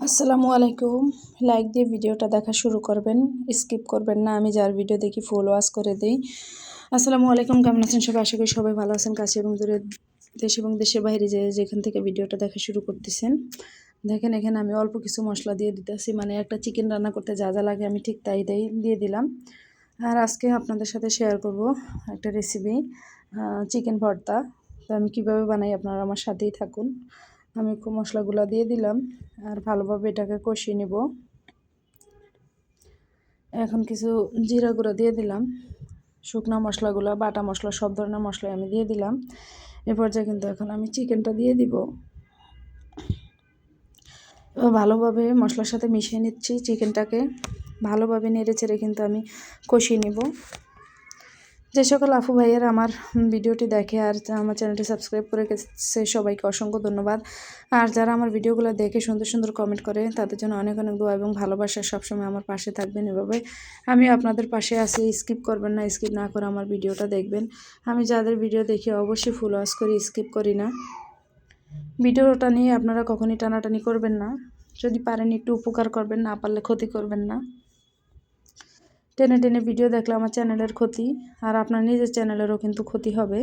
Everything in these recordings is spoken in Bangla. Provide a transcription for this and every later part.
আসসালামু আলাইকুম। লাইক দিয়ে ভিডিওটা দেখা শুরু করবেন। স্কিপ করবেন না। আমি যার ভিডিও দেখি ফুল ওয়াশ করে দিই। আসসালামু আলাইকুম। কেমন আছেন সবাই? আশা করি সবাই ভালো আছেন। কাছে এবং দূরে দেশ এবং দেশের বাইরে যে যেখান থেকে ভিডিওটা দেখা শুরু করতেছেন। দেখেন, এখানে আমি অল্প কিছু মশলা দিয়ে দিতেছি। মানে একটা চিকেন রান্না করতে যা যা লাগে আমি ঠিক তাই তাই দিয়ে দিলাম। আর আজকে আপনাদের সাথে শেয়ার করব একটা রেসিপি চিকেন ভর্তা। তো আমি কীভাবে বানাই আপনারা আমার সাথেই থাকুন। আমি মশলাগুলো দিয়ে দিলাম আর ভালোভাবে এটাকে কষিয়ে নেব। এখন কিছু জিরা গুঁড়ো দিয়ে দিলাম। শুকনো মশলাগুলো, বাটা মশলা, সব ধরনের মশলা আমি দিয়ে দিলাম। এ পর্যায়ে কিন্তু এখন আমি চিকেনটা দিয়ে দিব। ভালোভাবে মশলার সাথে মিশিয়ে নিচ্ছি চিকেনটাকে। ভালোভাবে নেড়ে চেড়ে কিন্তু আমি কষিয়ে নেব। যে সকল আফু ভাইয়ের আমার ভিডিওটি দেখে আর আমার চ্যানেলটি সাবস্ক্রাইব করে গেছে সবাইকে অসংখ্য ধন্যবাদ। আর যারা আমার ভিডিওগুলো দেখে সুন্দর সুন্দর কমেন্ট করে, তাদের জন্য অনেক অনেক দোয়া এবং ভালোবাসা সবসময় আমার পাশে থাকবেন এভাবে। আমি আপনাদের পাশে আসি স্কিপ করবেন না স্কিপ না করে আমার ভিডিওটা দেখবেন। আমি যাদের ভিডিও দেখি অবশ্যই ফুল ওয়াশ করি স্কিপ করি না। ভিডিওটা নিয়ে আপনারা কখনই টানাটানি করবেন না। যদি পারেন একটু উপকার করবেন, না পারলে ক্ষতি করবেন না। টেনে টেনে ভিডিও দেখলে আমার চ্যানেলের ক্ষতি, আর আপনার নিজের চ্যানেলেরও কিন্তু ক্ষতি হবে।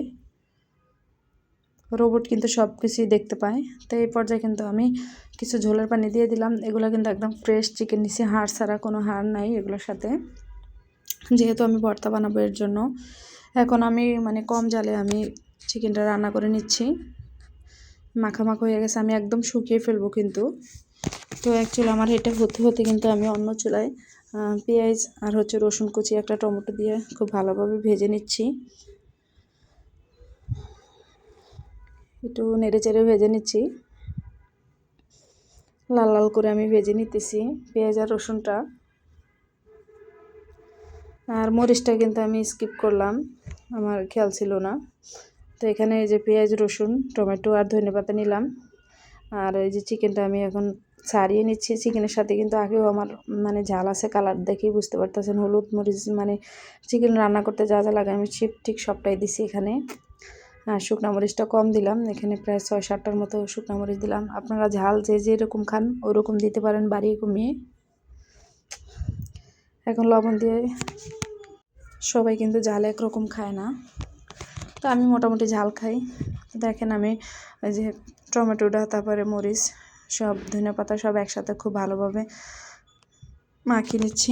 রোবট কিন্তু সব কিছুই দেখতে পায়। তো এই পর্যায়ে কিন্তু আমি কিছু ঝোলের পানি দিয়ে দিলাম। এগুলো কিন্তু একদম ফ্রেশ চিকেন নিচ্ছি হাড় ছাড়া কোনো হাড় নাই এগুলোর সাথে। যেহেতু আমি ভর্তা বানাবো এর জন্য, এখন আমি মানে কম জালে আমি চিকেনটা রান্না করে নিচ্ছি। মাখামাখা হয়ে গেছে, আমি একদম শুকিয়ে ফেলব কিন্তু। তো অ্যাকচুয়ালি আমার এটা হতে হতে কিন্তু আমি অন্য চুলায় পেঁয়াজ আর হচ্ছে রসুন কুচি একটা টমেটো দিয়ে খুব ভালোভাবে ভেজে নিচ্ছি। একটু নেড়ে চেড়ে ভেজে নিচ্ছি। লাল লাল করে আমি ভেজে নিতেছি পেঁয়াজ আর রসুনটা। আর মরিচটা কিন্তু আমি স্কিপ করলাম, আমার খেয়াল ছিল না। তো এখানে এই যে পেঁয়াজ, রসুন, টমেটো আর ধনে পাতা নিলাম। আর এই যে চিকেনটা আমি এখন ছাড়িয়ে নিচ্ছি চিকেনের সাথে। কিন্তু আগেও আমার মানে ঝাল আছে কালার দেখেই বুঝতে পারতেছেন। হলুদ মরিচ মানে চিকেন রান্না করতে যা যা লাগে আমি ঠিক ঠিক সবটাই দিছি এখানে। আর শুকনো মরিচটা কম দিলাম। এখানে প্রায় ছয় সাতটার মতো শুকনো মরিচ দিলাম। আপনারা ঝাল যে যেরকম খান, ওরকম দিতে পারেন বাড়িয়ে কমিয়ে এখন লবণ দিয়ে সবাই কিন্তু ঝাল একরকম খায় না। তো আমি মোটামুটি ঝাল খাই। দেখেন আমি যে টমেটোটা, তারপরে মরিচ সব ধনে পাতা সব একসাথে খুব ভালোভাবে মাখিয়ে নিচ্ছি।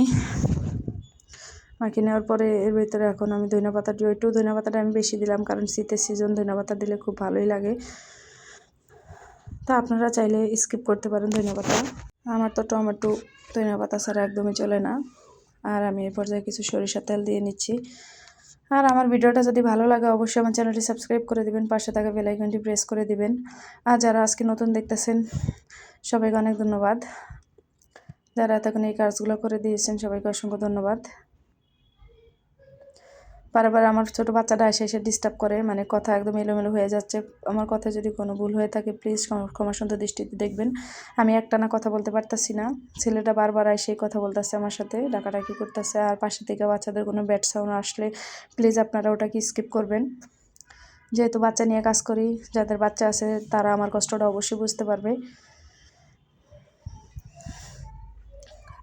মাখিয়ে নেওয়ার পরে এর ভিতরে এখন আমি ধনে পাতাটি একটু ধনে পাতাটা আমি বেশি দিলাম কারণ শীতের সিজন ধনে পাতা দিলে খুব ভালোই লাগে। তা আপনারা চাইলে স্কিপ করতে পারেন ধনে পাতা। আমার তো টমেটো ধনে পাতা ছাড়া একদমই চলে না। আর আমি এ পর্যায়ে কিছু সরিষার তেল দিয়ে নিচ্ছি। আর আমার ভিডিওটা যদি ভালো লাগে, অবশ্যই আমার চ্যানেলটি সাবস্ক্রাইব করে দিবেন, পাশে থাকা বেলাইকনটি প্রেস করে দিবেন। আর যারা আজকে নতুন দেখতেছেন, সবাইকে অনেক ধন্যবাদ। যারা এতক্ষণ এই কাজগুলো করে দিয়েছেন, সবাইকে অসংখ্য ধন্যবাদ। বারবার আমার ছোট বাচ্চাটা এসে এসে ডিস্টার্ব করে মানে কথা একদম এলোমেলো হয়ে যাচ্ছে। আমার কথা যদি কোনো ভুল হয়ে থাকে প্লিজ ক্ষমা সুন্দর দৃষ্টিতে দেখবেন। আমি একটানা কথা বলতে পারতাছি না। ছেলেটা বারবার এসে কথা বলতেছে আমার সাথে, ডাকাডাকি করতেছে। আর পাশে থেকে বাচ্চাদের কোনো ব্যাড সাউন্ড আসলে প্লিজ আপনারা ওটাকে স্কিপ করবেন। যেহেতু বাচ্চা নিয়ে কাজ করি, যাদের বাচ্চা আছে তারা আমার কষ্টটা অবশ্যই বুঝতে পারবে।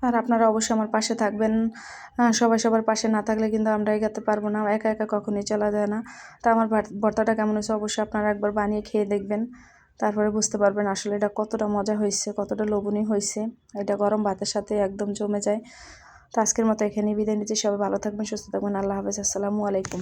আর আপনারা অবশ্যই আমার পাশে থাকবেন। সবাই সবার পাশে না থাকলে কিন্তু আমরা এগাতে পারব না, একা একা কখনোই চলা যায় না। তা আমার ভর্তাটা কেমন হয়েছে অবশ্যই আপনারা একবার বানিয়ে খেয়ে দেখবেন, তারপরে বুঝতে পারবেন আসলে এটা কতটা মজা হয়েছে, কতটা লবণী হয়েছে। এটা গরম ভাতের সাথে একদম জমে যায়। তো আজকের মতো এখানেই বিদায় নিচ্ছি, সবাই ভালো থাকবেন, সুস্থ থাকবেন, আল্লাহ হাফেজ, আসসালামু আলাইকুম।